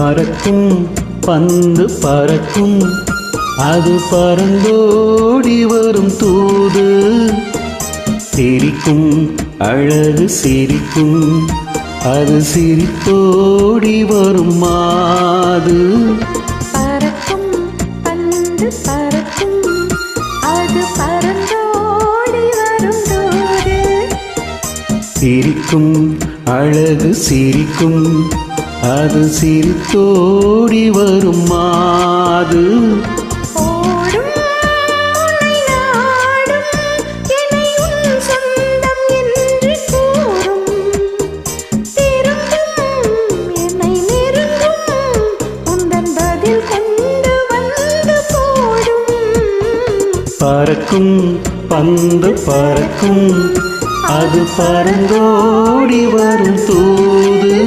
பறக்கும் பந்து பறக்கும். அது பறந்தோடி வரும் தூது. சிரிக்கும் அழகு சிரிக்கும். அது சிரித்தோடி வரும் மாது. பறக்கும் பந்து பறக்கும். அது பறந்தோடி வரும் தூது. சிரிக்கும் அழகு சிரிக்கும். அது சிரித்தோடி வரும் மாது பறக்கும் பந்து பறக்கும். அது பறந்தோடி வரும் தூது.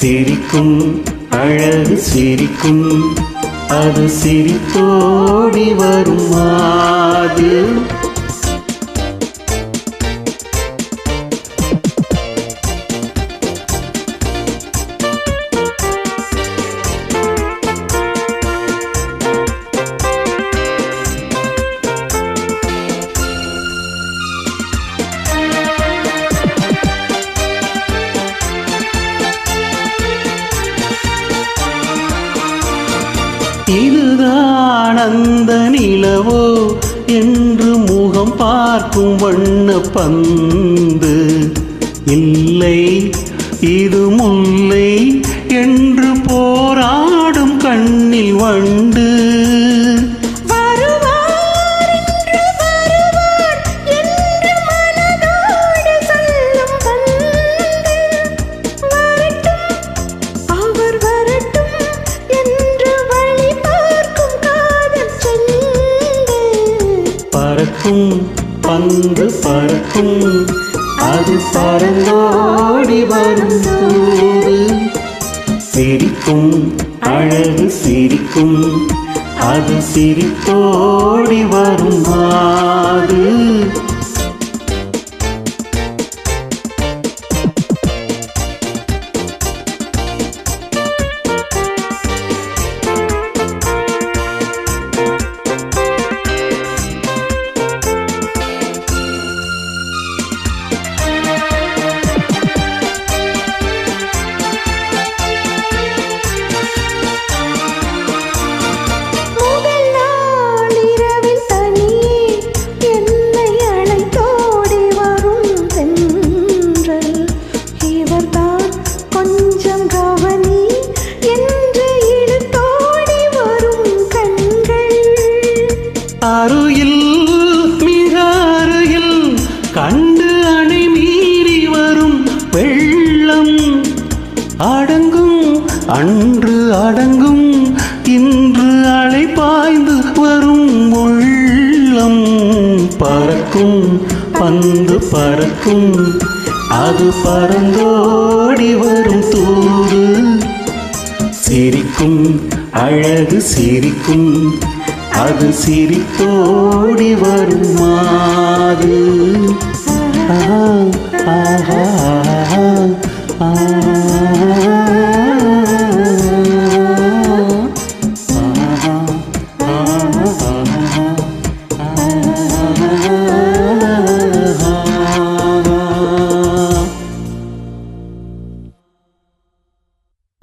சிரிக்கும் அழகு சிரிக்கும் அது சிரித்தோடி வரும் மாதிரி இதுதான் அந்த நிலவோ என்று முகம் பார்க்கும் வண்ண பந்து. இல்லை இது முல்லை பறக்கும் பந்து பறக்கும். அது பறந்தோடி வரும் சிரிக்கும் அழகு சிரிக்கும். அது சிரித்தோடி வருமா அன்று அடங்கும் இன்று அலை பாய்ந்து வரும் உள்ளம் பறக்கும் பந்து பறக்கும். அது பறந்தோடி வரும் தூது. சிரிக்கும் அழகு சிரிக்கும். அது சிரித்தோடி வரும் மாது.